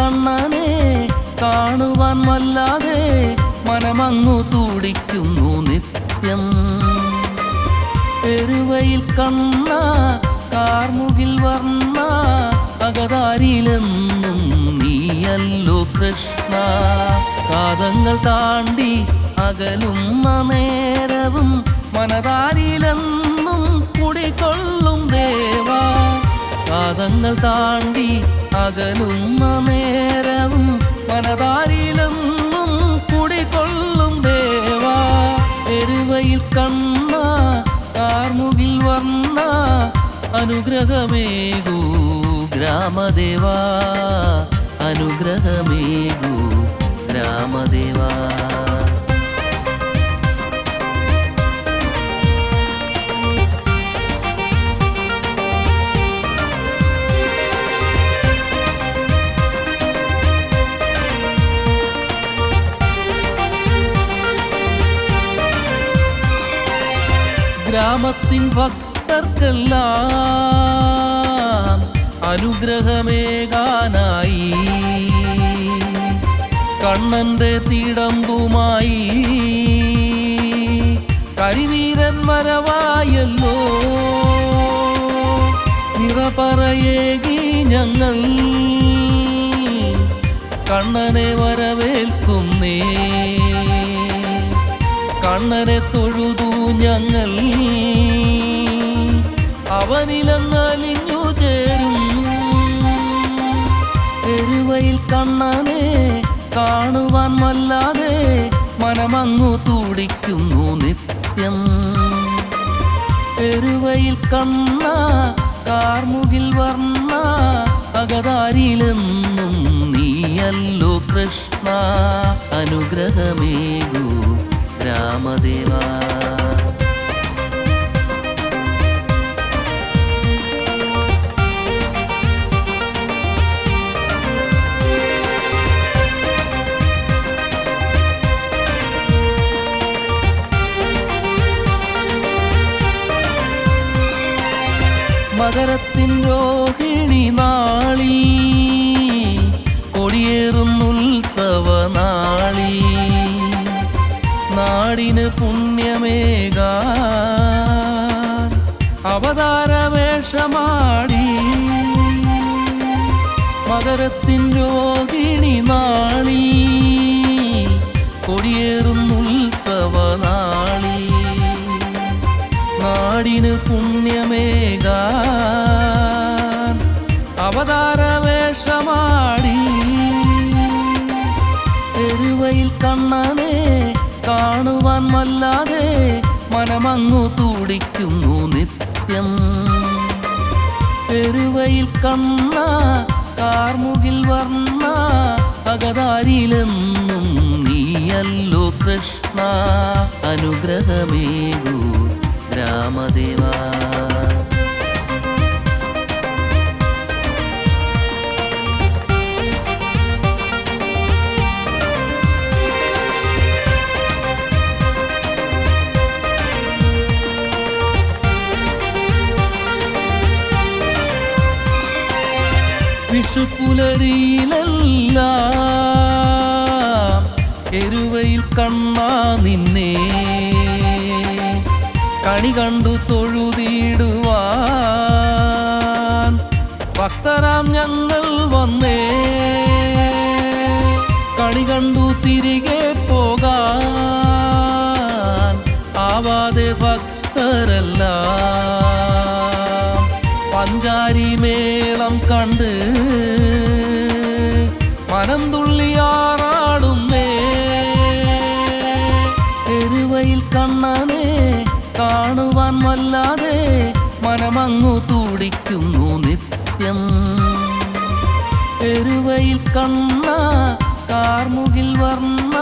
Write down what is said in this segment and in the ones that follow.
കണ്ണനെ കാണുവാൻ വല്ലാതെ മനമങ്ങു തൂടിക്കുന്നു നിത്യം. എരുവയിൽ കണ്ണ കാർമുകിൽ വർണ അകതാരിലെന്നും നീയല്ലോ കൃഷ്ണ. കാതങ്ങൾ താണ്ടി അകലും നേരവും മനതാരിലെന്നും കുടികൊള്ളും കാതങ്ങൾ താണ്ടി അകലുന്ന നേരവും മനതാരിലെന്നും കുടികൊള്ളും ദേവാ. എരുവയിൽ കണ്ണ കാർമുകിൽ വർണ അനുഗ്രഹമേകൂ ഗ്രാമദേവാ. അനുഗ്രഹമേകൂ ഗ്രാമത്തിൻ ഭക്തർക്കെല്ലാം അനുഗ്രഹമേകാനായി. കണ്ണന്റെ തീടമ്പുമായി കരിവീരൻ മരവായല്ലോ നിറപറയേകി ഞങ്ങൾ കണ്ണനെ വരവേൽക്കുന്നേ. കണ്ണനെ തൊഴുതു ഞങ്ങൾ അവനിലങ്ങലിഞ്ഞു ചേരും. എരുവയിൽ കണ്ണാനെ കാണുവാൻ വല്ലാതെ മനമങ്ങു തൂടിക്കുന്നു നിത്യം. എരുവയിൽ കണ്ണ കാർമുകിൽ വർണ അകതാരിലെന്നും നീയല്ലോ കൃഷ്ണ. അനുഗ്രഹമേകൂ രാമദേവാ. മകരത്തിൻ രോഹിണി നാളിൽ കൊടിയേറുന്നുത്സവ നാളിൽ. നാടിന് പുണ്യമേകാ. അവതാരവേഷമാടി. മകരത്തിൻ രോഹിണി നാളി കൊടിയേറുന്നുത്സവ നാളി നാടിന് പുണ്യമേകാൻ എരുവയിൽ കണ്ണനെ കാണുവാൻ വല്ലാതെ മനമങ്ങു തുടിക്കുന്നു നിത്യം. എരുവയിൽ കണ്ണ കാർമുകിൽ വർണ അകതാരിയിലെന്നും നീയല്ലോ കൃഷ്ണ അനുഗ്രഹമേകൂ രാമദേവാ. വിഷുപുലരിയിലെല്ലാം എരുവയിൽ കണ്ണാ നിന്നെ. കണി കണ്ടു തൊഴുതിടുവാൻ ഭക്തരാം ഞങ്ങൾ വന്നേ. കണി കണ്ടു തിരികെ പോകാൻ ആവാതെ ഭക്തരല്ല. പഞ്ചാരി മേളം കണ്ട് മനം തുള്ളിയാറാടുന്നേ എരുവയിൽ കണ്ണനെ കാണുവാൻ വല്ലാതെ മനമങ്ങു തൂടിക്കുന്നു നിത്യം. എരുവയിൽ കണ്ണ കാർമുകിൽ വർണ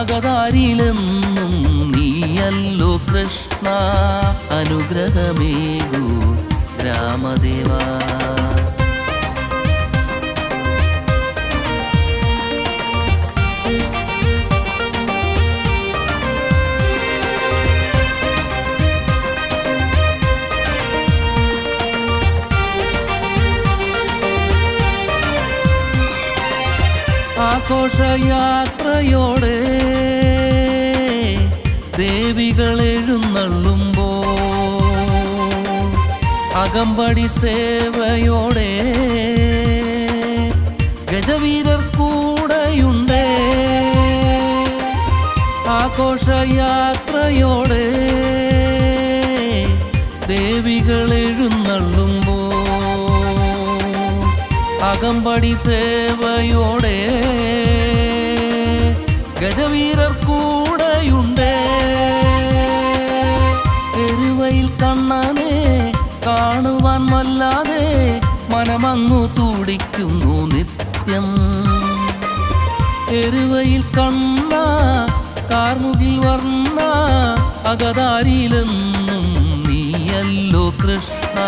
അകതാരിയിലെന്നും നീയല്ലോ കൃഷ്ണ അനുഗ്രഹമേകൂ രാമദേവാ. ആഘോഷയാത്രയോടെ ദേവികൾ എഴുന്നള്ളുമ്പോ അകമ്പടി സേവയോടെ ഗജവീരർ കൂടെയുണ്ട്. ആഘോഷയാത്രയോടെ ദേവികൾ എഴുന്നള്ളുമ്പോ അകമ്പടി സേവയോടെ ഗജവീരർ കൂടെയുണ്ട്. എരുവയിൽ കണ്ണനെ കാണുവാൻ വല്ലാതെ മനമങ്ങു തൂടിക്കുന്നു നിത്യം. എരുവയിൽ കണ്ണ കാർമുകിൽ വർണ അകതാരിയിലെന്നും നീയല്ലോ കൃഷ്ണ.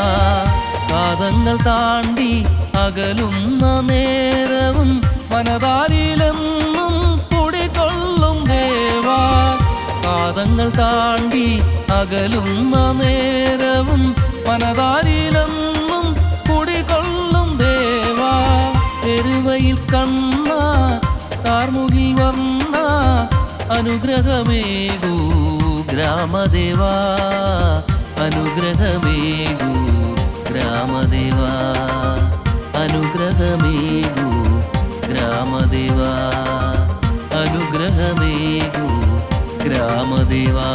പാദങ്ങൾ താണ്ടി അകലുന്ന നേരവും മനതാരിലെന്നും കുടികൊള്ളും ദേവാ. പാദങ്ങൾ താണ്ടി അകലുന്ന നേരവും മനതാരിലെന്നും കുടികൊള്ളും ദേവാ. എരുവയിൽ കണ്ണ കാർമുകിൽ വന്ന അനുഗ്രഹമേകൂ ഗ്രാമദേവാ. അനുഗ്രഹമേകൂ ഗ്രാമദേവാ അനുഗ്രഹമേകൂ ഗ്രാമദേവാ അനുഗ്രഹമേകൂ ഗ്രാമദേവാ